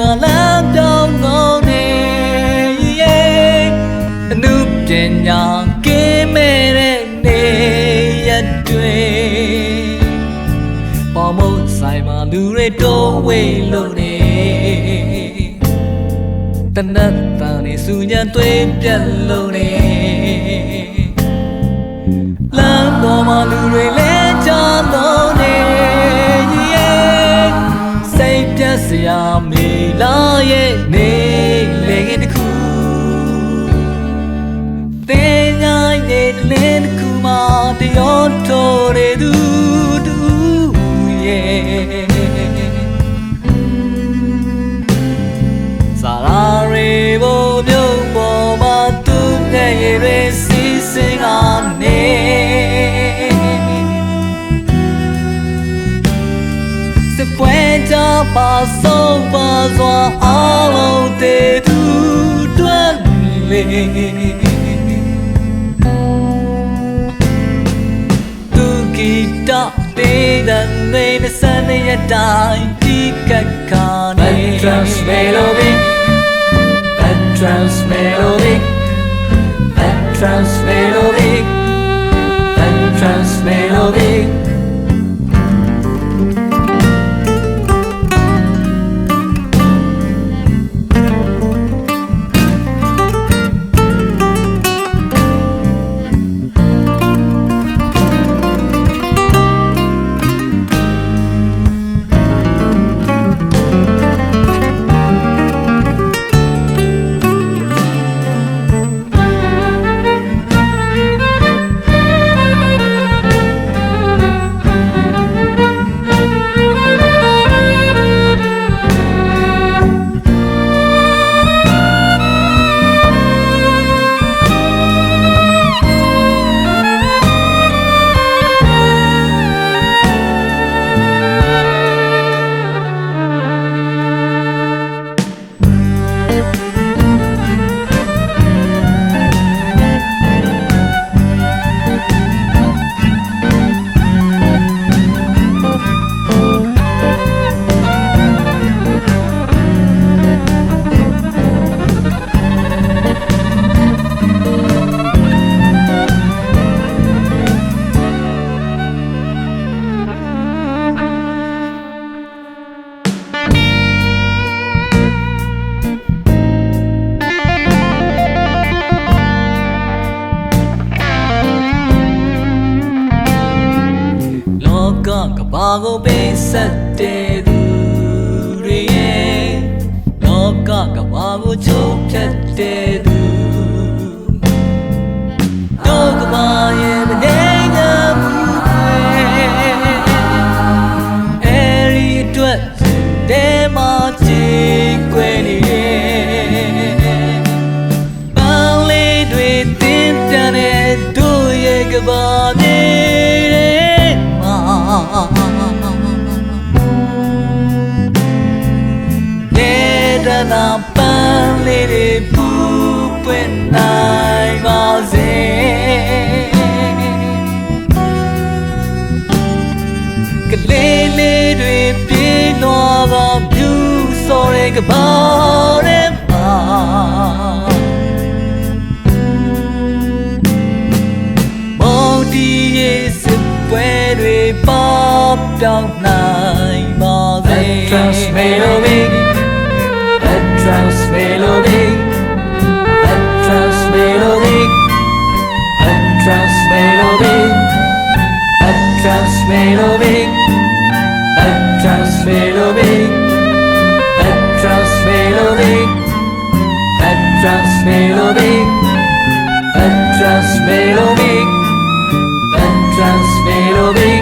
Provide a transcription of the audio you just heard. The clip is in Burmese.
ငါလမ်းပြောင်းကုန်နေရဲ့အမှုပညာကင်းမဲ့တဲ့နေရတွေပေါ်မဆိုင်မှာလူတွေတော့ဝေလို့နေတနတ်တန်နေစူညံသွေးပြက်လို့နေလမ်းပေါ်မှာလူတွေ ရဲ့နေလေတစ်ခုတင်ညာရဲ့လင်းတစ်ခုမှတရောထိုးရသူ စပွဲကြပါဆုံးပါစွာအားလုံးတည်သူတွန်းလေသူဂီတတေးတဲ့နေနဲ့စနေရတိုင်းဒီကခါနေ Trans melody That trans melody That trans melody That trans melody ကဘာကိုပေးဆက်တဲ့သူတွေရဲ့လောကကဘာကိုချိုးဖြတ်တဲ့သူလောကဘာရဲ့မနေငါမှုတွေအဲဒီအတွက်တဲမှာကြည်ကွယ်နေရဲ့ပန်းလေးတွေတင်းတန်တဲ့တို့ရဲ့ကဘာမြေတွေမှာ think about him all. Mong đi sự quê đuôi bóp trong này mò dây. Trans melody, trans melody, trans melody, trans melody, trans melody. Atlas And Atlas me, Atlas Melodie.